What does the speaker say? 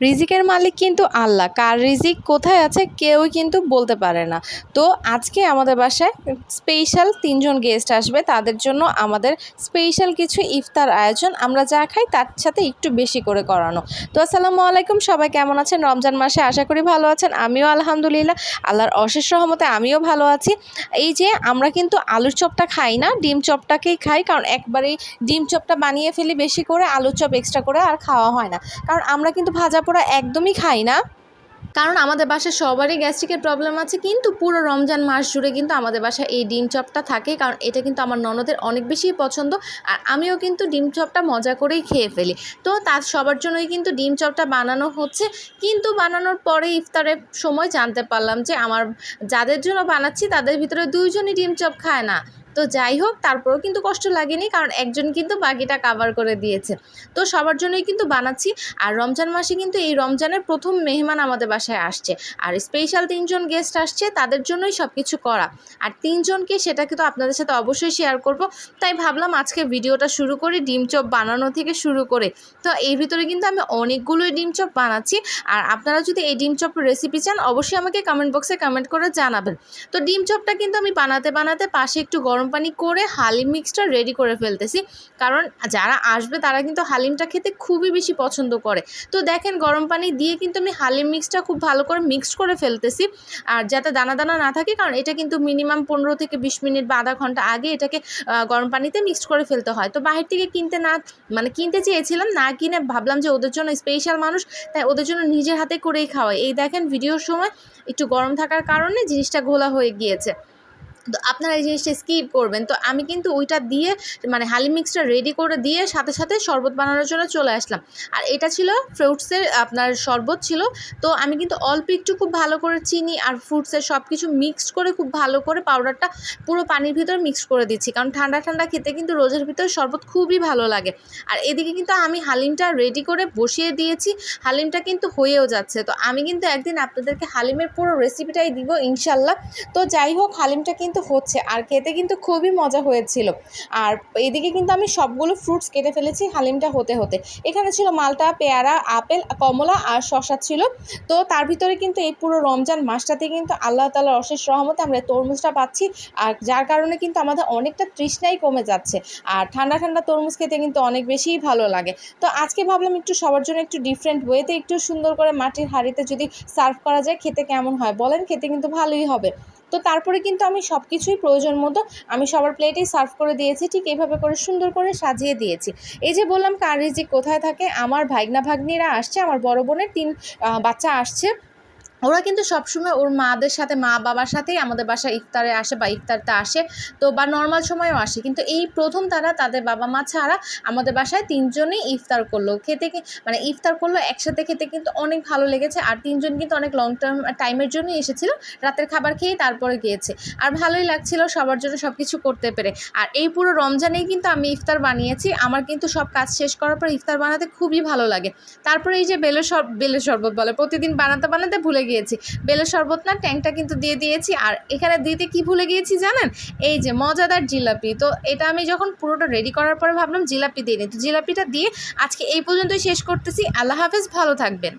রিজিকের মালিক কিন্তু আল্লাহ। কার রিজিক কোথায় আছে কেউই কিন্তু বলতে পারে না। তো আজকে আমাদের বাসায় স্পেশাল তিনজন গেস্ট আসবে। তাদের জন্য আমাদের স্পেশাল কিছু ইফতার আয়োজন। আমরা যা খাই তার সাথে একটু বেশি করে করানো। তো আসসালামু আলাইকুম, সবাই কেমন আছেন? রমজান মাসে আশা করি ভালো আছেন। আমিও আলহামদুলিল্লাহ। আল্লাহর অশেষ রহমতে আমিও ভালো আছি। এই যে আমরা কিন্তু আলুর চপটা খাই না, ডিম চপটাকেই খাই। কারণ একবারেই ডিম চপটা বানিয়ে ফেলি বেশি করে, আলুর চপ এক্সট্রা করে আর খাওয়া হয় না। কারণ আমরা কিন্তু ভাজা পোড়া একদমই খাই না। কারণ আমাদের বাসায় সবারই গ্যাস্ট্রিকের প্রবলেম আছে, কিন্তু পুরো রমজান মাস জুড়ে কিন্তু আমাদের বাসায় এই ডিম চপটা থাকে, কারণ এটা কিন্তু আমার ননদের অনেক বেশি পছন্দ, আর আমিও কিন্তু ডিম চপটা মজা করেই খেয়ে ফেলি। তো তার সবার জন্যই কিন্তু ডিম চপটা বানানো হচ্ছে, কিন্তু বানানোর পরে ইফতারের সময় জানতে পারলাম যে আমার যাদের জন্য বানাচ্ছি তাদের ভিতরে দুইজনই ডিম চপ খায় না। তো যাই হোক, তারপরেও কিন্তু কষ্ট লাগেনি কারণ একজন কিন্তু বাকিটা কাভার করে দিয়েছে। তো সবার জন্যই কিন্তু বানাচ্ছি। আর রমজান মাসে কিন্তু এই রমজানের প্রথম মেহমান আমাদের বাসায় আসছে। আর স্পেশাল তিনজন গেস্ট আসছে, তাদের জন্যই সব কিছু করা। আর তিনজনকে সেটা কিন্তু আপনাদের সাথে অবশ্যই শেয়ার করব। তাই ভাবলাম আজকে ভিডিওটা শুরু করি, ডিম চপ বানানো থেকে শুরু করে। তো এর ভিতরে কিন্তু আমি অনেকগুলোই ডিম চপ বানাচ্ছি। আর আপনারা যদি এই ডিম চপের রেসিপি চান, অবশ্যই আমাকে কমেন্ট বক্সে কমেন্ট করে জানাবেন। তো ডিম চপটা কিন্তু আমি বানাতে বানাতে পাশে একটু গরম পানি করে হালিম মিক্সটা রেডি করে ফেলতেছি। কারণ যারা আসবে তারা কিন্তু হালিমটা খেতে খুবই বেশি পছন্দ করে। তো দেখেন গরম পানি দিয়ে কিন্তু আমি হালিম মিক্সটা খুব ভালো করে মিক্সড করে ফেলতেছি। আর যাতে দানা দানা না থাকে, কারণ এটা কিন্তু মিনিমাম পনেরো থেকে বিশ মিনিট বা আধা ঘণ্টা আগে এটাকে গরম পানিতে মিক্সড করে ফেলতে হয়। তো বাহির থেকে কিনতে না মানে কিনতে চেয়েছিলাম, না কিনে ভাবলাম যে ওদের জন্য স্পেশাল মানুষ, তাই ওদের জন্য নিজের হাতে করেই খাওয়াই। এই দেখেন ভিডিওর সময় একটু গরম থাকার কারণে জিনিসটা ঘোলা হয়ে গিয়েছে। তো আপনারা এই জিনিসটা স্কিপ করবেন। তো আমি কিন্তু ওইটা দিয়ে মানে হালি মিক্সটা রেডি করে দিয়ে সাথে সাথে শরবত বানানোর জন্য চলে আসলাম। আর এটা ছিল ফ্রুটসের আপনার শরবত ছিল। তো আমি কিন্তু অল্প একটু খুব ভালো করে চিনি আর ফ্রুটসের সব কিছু মিক্সড করে খুব ভালো করে পাউডারটা পুরো পানির ভিতর মিক্স করে দিচ্ছি। কারণ ঠান্ডা ঠান্ডা খেতে কিন্তু রোজের ভিতর শরবত খুবই ভালো লাগে। আর এদিকে কিন্তু আমি হালিমটা রেডি করে বসিয়ে দিয়েছি। হালিমটা কিন্তু হয়েও যাচ্ছে। তো আমি কিন্তু একদিন আপনাদেরকে হালিমের পুরো রেসিপিটাই দিব ইনশাল্লাহ। তো যাই হোক, হালিমটা কিন্তু হচ্ছে, আর খেতে কিন্তু খুবই মজা হয়েছিল। আর এদিকে কিন্তু আমি সবগুলো ফ্রুটস কেটে ফেলেছি হালিমটা হতে হতে। এখানে ছিল মালটা, পেয়ারা, আপেল, কমলা আর শশা ছিল। তো তার ভিতরে কিন্তু এই পুরো রমজান মাসটাতে কিন্তু আল্লাহ তালার অশেষ রহমতে আমরা তরমুজটা পাচ্ছি। আর যার কারণে কিন্তু আমাদের অনেকটা তৃষ্ণাই কমে যাচ্ছে। আর ঠান্ডা ঠান্ডা তরমুজ খেতে কিন্তু অনেক বেশিই ভালো লাগে। তো আজকে ভাবলাম একটু সবার জন্য একটু ডিফারেন্ট ওয়েতে একটু সুন্দর করে মাটির হাঁড়িতে যদি সার্ভ করা যায়, খেতে কেমন হয়? বলেন খেতে কিন্তু ভালোই হবে। তো তারপরে কিন্তু আমি সব কিছুই প্রয়োজন মতো আমি সবার প্লেটেই সার্ভ করে দিয়েছি, ঠিক এইভাবে করে সুন্দর করে সাজিয়ে দিয়েছি। এই যে বললাম কার রিজিক কোথায় থাকে, আমার ভাগনা ভাগ্নিরা আসছে, আমার বড় বোনের তিন বাচ্চা আসছে। ওরা কিন্তু সবসময় ওর মাদের সাথে, মা বাবার সাথেই আমাদের বাসায় ইফতারে আসে বা ইফতারতে আসে। তো বা নর্মাল সময়ও আসে। কিন্তু এই প্রথম তারা তাদের বাবা মা ছাড়া আমাদের বাসায় তিনজনেই ইফতার করল। খেতে মানে ইফতার করল একসাথে খেতে কিন্তু অনেক ভালো লেগেছে। আর তিনজন কিন্তু অনেক লং টার্ম টাইমের জন্যই এসেছিল। রাতের খাবার খেয়েই তারপরে গিয়েছে। আর ভালোই লাগছিল সবার জন্য সব কিছু করতে পেরে। আর এই পুরো রমজানেই কিন্তু আমি ইফতার বানিয়েছি। আমার কিন্তু সব কাজ শেষ করার পর ইফতার বানাতে খুবই ভালো লাগে। তারপরে এই যে বেলের সর বেলের শরবত বলে, প্রতিদিন বানাতে বানাতে ভুলে গিয়েছি। বেলের শরবত না, ট্যাংটা কিন্তু দিয়ে দিয়েছি। আর এখানে দিতে কি ভুলে গিয়েছি জানেন? এই যে মজাদার জিলাপি। তো এটা আমি যখন পুরোটা রেডি করার পরে ভাবলাম জিলাপি দিয়ে নিই। তো জিলাপিটা দিয়ে আজকে এই পর্যন্তই শেষ করতেছি। আল্লাহ হাফেজ, ভালো থাকবেন।